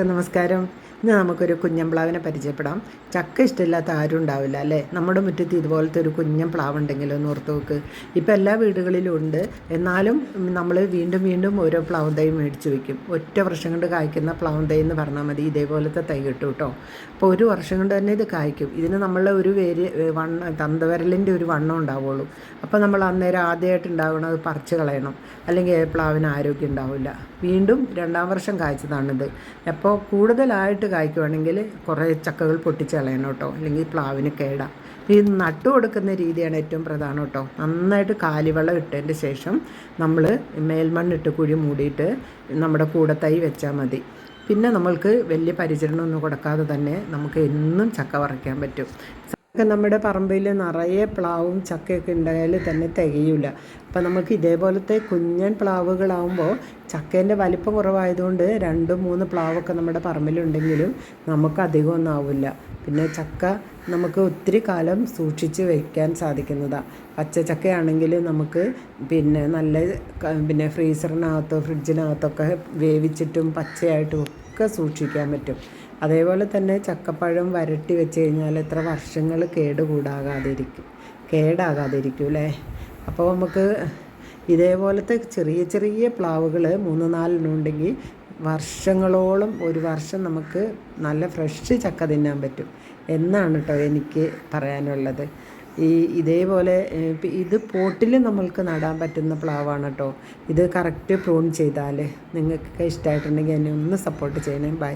നമസ്കാരം. ഇന്ന് നമുക്കൊരു കുഞ്ഞംപ്ലാവിനെ പരിചയപ്പെടാം. ചക്ക ഇഷ്ടമില്ലാത്ത ആരും ഉണ്ടാവില്ല അല്ലേ? നമ്മുടെ മുറ്റത്ത് ഇതുപോലത്തെ ഒരു കുഞ്ഞൻ പ്ലാവ് ഉണ്ടെങ്കിലും ഒന്ന് ഓർത്ത് നോക്ക്. ഇപ്പം എല്ലാ വീടുകളിലും ഉണ്ട്. എന്നാലും നമ്മൾ വീണ്ടും വീണ്ടും ഓരോ പ്ലാവ് തൈ മേടിച്ച് വെക്കും. ഒറ്റ വർഷം കൊണ്ട് കായ്ക്കുന്ന പ്ലാവ് തൈ എന്ന് പറഞ്ഞാൽ മതി. ഇതേപോലത്തെ തൈ കിട്ടും കേട്ടോ. അപ്പോൾ ഒരു വർഷം കൊണ്ട് തന്നെ ഇത് കായ്ക്കും. ഇതിന് നമ്മളെ ഒരു വേര് വണ്ണ തന്തവരലിന്റെ ഒരു വണ്ണം ഉണ്ടാവുള്ളൂ. അപ്പോൾ നമ്മൾ അന്നേരം ആദ്യമായിട്ട് ഉണ്ടാവണം അത് പറിച്ച് കളയണം. അല്ലെങ്കിൽ പ്ലാവിന് ആരോഗ്യം ഉണ്ടാവില്ല. വീണ്ടും രണ്ടാം വർഷം കായ്ച്ചതാണിത്. അപ്പോൾ കൂടുതലായിട്ട് കായ്ക്കുവാണെങ്കിൽ കുറേ ചക്കകൾ പൊട്ടിച്ചളയണം കേട്ടോ. അല്ലെങ്കിൽ പ്ലാവിന് കേടാം. ഈ നട്ടു കൊടുക്കുന്ന രീതിയാണ് ഏറ്റവും പ്രധാനം കേട്ടോ. നന്നായിട്ട് കാലിവെള്ളം ഇട്ടതിന് ശേഷം നമ്മൾ മേൽമണ്ണിട്ട് കുഴി മൂടിയിട്ട് നമ്മുടെ കൂടെ തൈ വെച്ചാൽ മതി. പിന്നെ നമ്മൾക്ക് വലിയ പരിചരണമൊന്നും കൊടുക്കാതെ തന്നെ നമുക്ക് എന്നും ചക്ക പറിക്കാൻ പറ്റും. നമ്മുടെ പറമ്പിൽ നിറയെ പ്ലാവും ചക്കയൊക്കെ ഉണ്ടായാൽ തന്നെ തികയില്ല അപ്പം നമുക്ക് ഇതേപോലത്തെ കുഞ്ഞൻ പ്ലാവുകളാവുമ്പോൾ ചക്കേന്റെ വലിപ്പം കുറവായതുകൊണ്ട് രണ്ട് മൂന്ന് പ്ലാവൊക്കെ നമ്മുടെ പറമ്പിലുണ്ടെങ്കിലും നമുക്ക് അധികമൊന്നും ആവില്ല പിന്നെ ചക്ക നമുക്ക് ഒത്തിരി കാലം സൂക്ഷിച്ച് വയ്ക്കാൻ സാധിക്കുന്നതാണ് പച്ച ചക്കയാണെങ്കിൽ നമുക്ക് പിന്നെ നല്ല പിന്നെ ഫ്രീസറിനകത്തോ ഫ്രിഡ്ജിനകത്തൊക്കെ വേവിച്ചിട്ടും പച്ചയായിട്ടും ഒക്കെ സൂക്ഷിക്കാൻ പറ്റും. അതേപോലെ തന്നെ ചക്കപ്പഴം വരട്ടി വെച്ച് കഴിഞ്ഞാൽ എത്ര വർഷങ്ങൾ കേടുകൂടാകാതിരിക്കും കേടാകാതിരിക്കും അല്ലേ? അപ്പോൾ നമുക്ക് ഇതേപോലത്തെ ചെറിയ ചെറിയ പ്ലാവുകൾ മൂന്ന് നാലെണ്ണം ഉണ്ടെങ്കിൽ വർഷങ്ങളോളം ഒരു വർഷം നമുക്ക് നല്ല ഫ്രഷ് ചക്ക തിന്നാൻ പറ്റും എന്നാണ് കേട്ടോ എനിക്ക് പറയാനുള്ളത്. ഈ ഇതേപോലെ ഇത് പോട്ടിൽ നമ്മൾക്ക് നടാൻ പറ്റുന്ന പ്ലാവാണ് കേട്ടോ ഇത് കറക്റ്റ് പ്രൂൺ ചെയ്താൽ നിങ്ങൾക്ക് ഇഷ്ടമായിട്ടുണ്ടെങ്കിൽ എന്നെ ഒന്ന് സപ്പോർട്ട് ചെയ്യണേ. ബൈ.